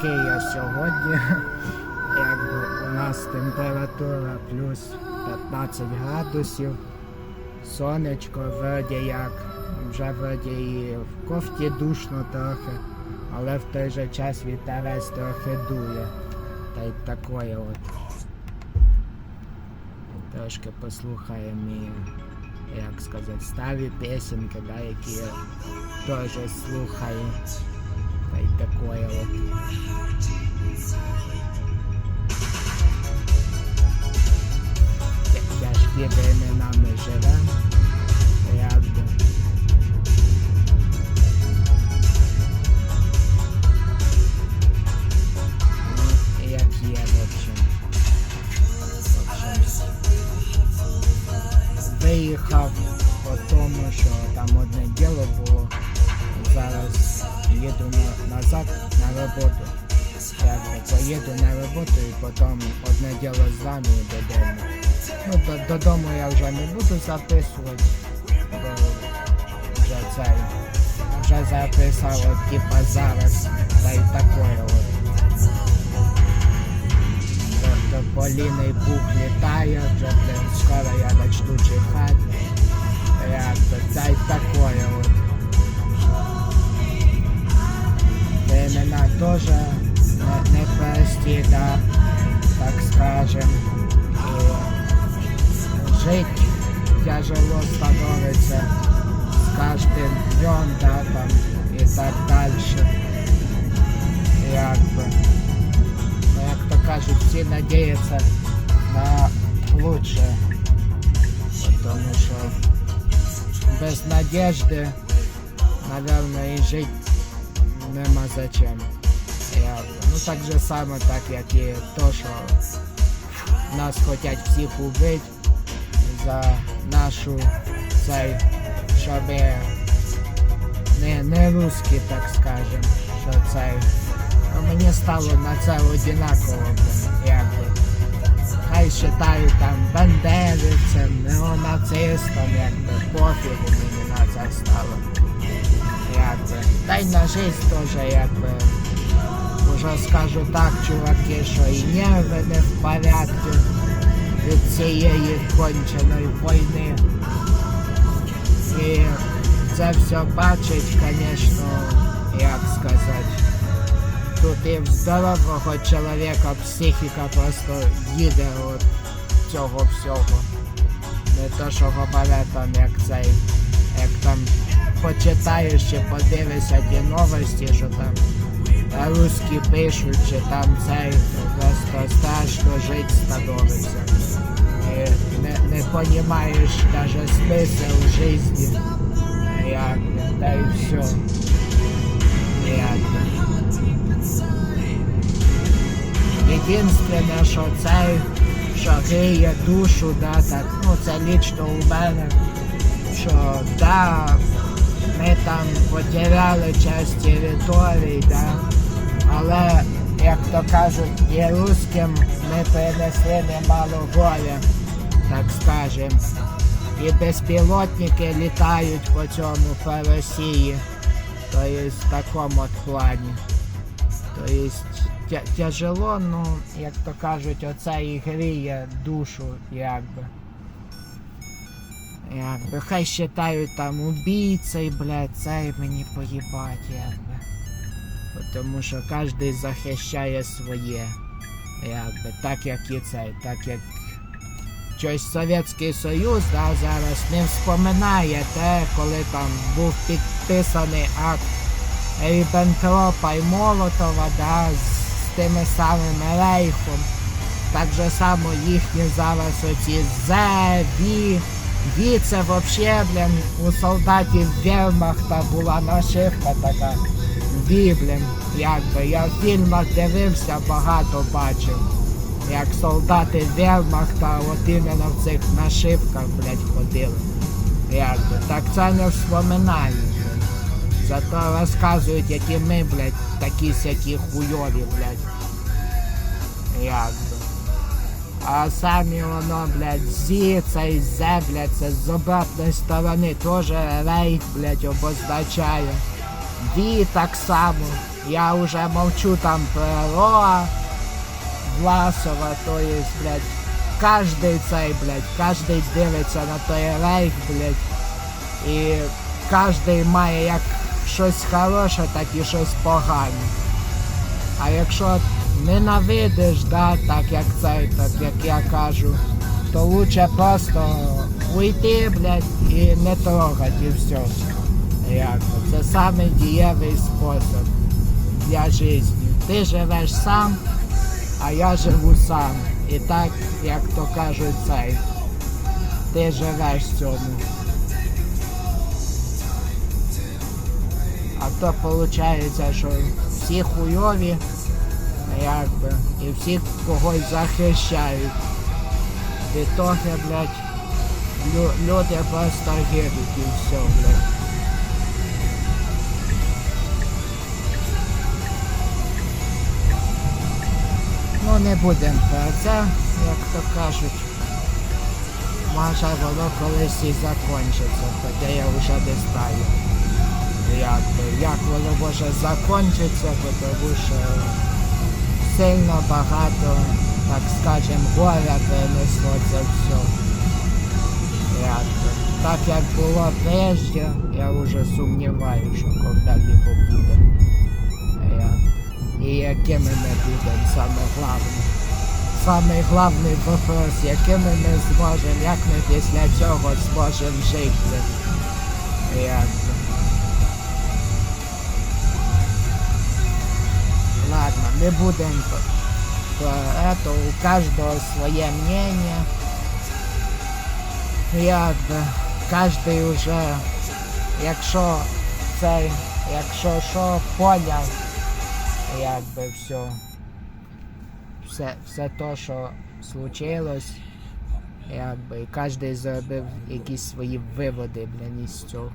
такий я сьогодні. Якби у нас температура плюс 15 градусів. Сонечко вроді як, вже вроді і в кофті душно трохи, але в той же час вітерець трохи дує. Та й такое от. Трошки послухаємо як сказати, старі песенки, да, які я теж слухаю. Та й такое от. Тя- Тяжкі времена ми живемо. Якби. На, на роботу. Якби поїду на роботу і потім одне діло з вами додому. Ну, до, додому я вже не буду записувати, бо вже це вже записав от, типа зараз, та й такое от. До, до Поліни пух літає, вже блин, скоро я начну чихати. Якби, та й такое от. Времена тоже не, не прості, да, так скажем. И жить тяжело становится с каждым днем, да, там, и так дальше. Якби. Ну, як то кажуть, всі надіються на лучше. Тому що без надежди, наверное, і нема зачем. Якби. Ну так же само, так як і то, що нас хочуть всіх убити за нашу цей, щоб не, не русські, так скажем, що цей. Ну, мені стало на це одинаково, якби. Хай вважають там бандерівцем, неонацистом, якби пофігу мені на це стало. Якби. Та й на життя теж якби. Уже скажу так, чуваки, що і нерви не в порядку від цієї конченої війни. І це все бачить, звісно, як сказати. Тут і в здорового чоловіка психіка просто їде от цього всього. Не то, що говорять там, як цей, як там почитаєш чи подивишся ті новості, що там русські пишуть, чи там цей, то просто страшно жити становиться. І не, не понімаєш даже смисл житті. Як, та й все. Як. Єдинственне, що цей, що гріє душу, да, так, ну це лічно у мене, що да, ми там потеряли часть території, да, але, як то кажуть, і русським ми принесли немало горя, так скажем. І безпілотники літають по цьому по Росії. То є в такому от плані. То є тя- тяжело, ну, як то кажуть, оце і гріє душу, якби. Якби. Хай считають там убійцей, блядь, цей мені поїбать, якби. Тому що кожен захищає своє. Якби. Так як і цей, так як щось Совєтський Союз да, зараз не вспоминає те, коли там був підписаний акт Ріббентропа і Молотова да, з тими самими рейхом. Так же само їхні зараз оці Зе, Ві. Ві це взагалі, блін, у солдатів Вермахта була нашивка така. Ві, блін, якби. Я в фільмах дивився, багато бачив. Як солдати Вермахта от іменно в цих нашивках, блядь, ходили. Якби. Так це не вспоминають. блін. Зато розказують, які ми, блядь, такі сякі хуйові, блядь. Якби. А самі воно, блядь, зі, цей зе, блядь, це з обратної сторони теж рейд, блядь, обозначає. Ві так само. Я вже мовчу там про Роа, Власова, то є, блядь, кожний цей, блядь, кожний дивиться на той рейх, блядь, і кожний має як щось хороше, так і щось погане. А якщо ненавидиш, да, так як цей, так як я кажу, то лучше просто уйти, блядь, і не трогать, і все. Як? Це самий дієвий спосіб для життя. Ти живеш сам, а я живу сам. І так, як то кажуть, цей. Ти живеш цьому. А то виходить, що всі хуйові, якби, і всі когось захищають. В ітогі, блядь, лю- люди просто гинуть і все, блядь. Ну не будемо про це, як то кажуть. Може воно колись і закінчиться, хоча я вже не знаю. Як, як воно може закінчитися, тому що сильно багато, так скажем, горя перенесло це все. Би. так як було прежде, я вже сумніваюся, що коли-либо буде. Як. І якими ми будемо саме головне. Самий головний вопрос, якими ми зможемо, як ми після цього зможемо жити. Як. Ладно, не будем про, про это, у каждого свое мнение. Я б- кожний уже, якщо цей, якщо що, поняв, якби все. Все, все то, що случилось, якби, і кожен зробив якісь свої виводи, блін, із цього.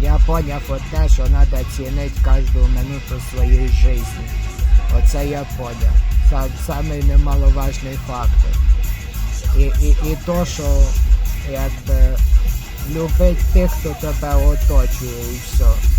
Я поняв одне, що треба цінити кожну минуту своєї житті. Оце я поняв. Сам, самий немаловажний фактор. І, і, і то, що якби любить тих, хто тебе оточує і все.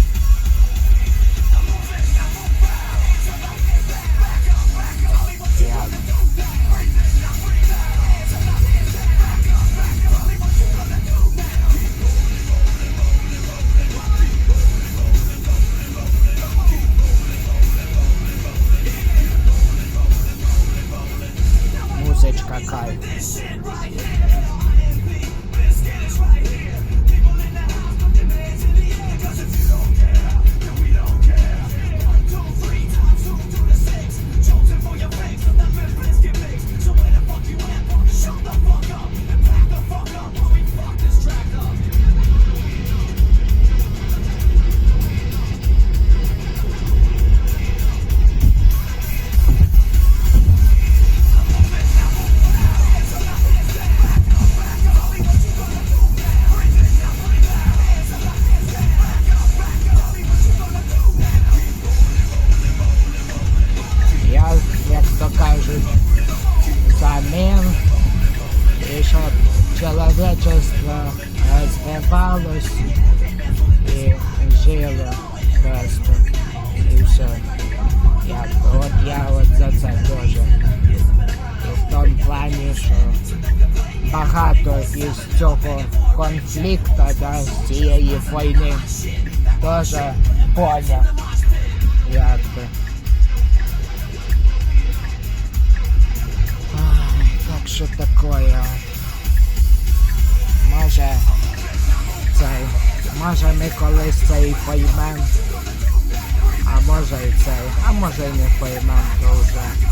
Багато із цього конфлікту, да, з цієї війни теж поняв. Якби. Ай, Так що такое? Може цей. Може ми колись цей поймем. А може і цей. А може і не поймем, то вже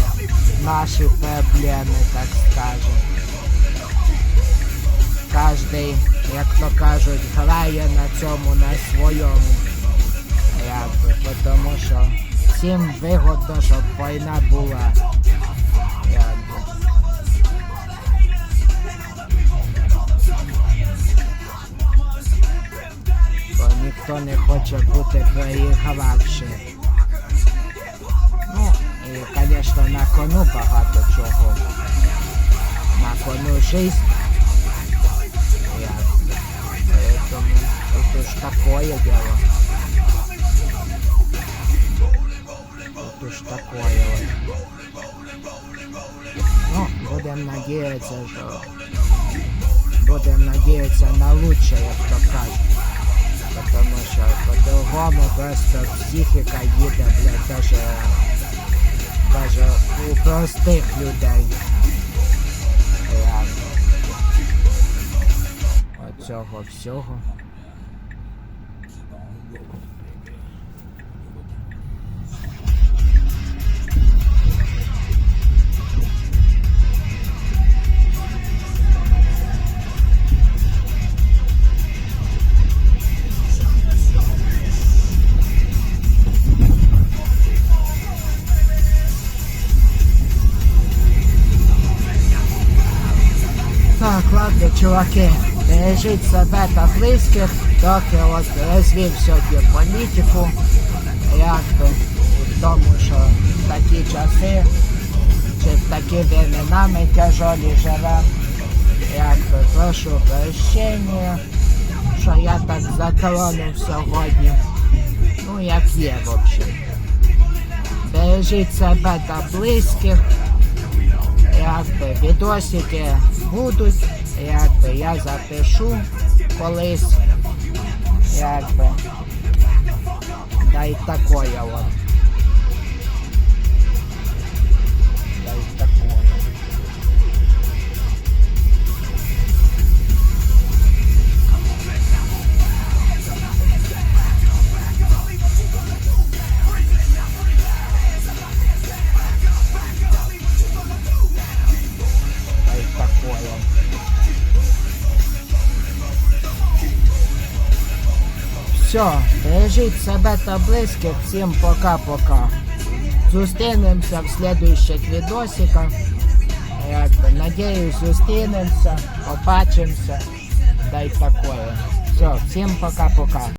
наші проблеми, так скажем. Кожний, як то кажуть, грає на цьому на своєму. Якби, тому що всім вигодно, щоб війна була. Якби. Бо ніхто не хоче бути проігравшим. Ну, і, звісно, на кону багато чого. На кону жизнь. Такое. дело. Вот уж такое вот. Ну, будем надеяться, что... Будем надеяться на лучшее, кто кажет. Потому что по-другому просто психика їде, блядь, даже, даже у простих людей. Реально. Оцього всього. Чуваки, бережіть себе та близьких, доки от розвів сьогодні політику, якби в тому, що в такі часи, чи в такі времена тяжолі живемо, якби прошу прощення, що я так затронув сьогодні. Ну, як є, в общем. Бережіть себе та близьких. Якби відосики будуть, якби я запишу колись, якби. Да й такое от. Все, бережіть себе та близьких. Всім пока-пока. Зустрінемося в слідуючих відосиках. Якби, надіюсь, зустрінемося, побачимося. Да й такое. Все, всім пока-пока.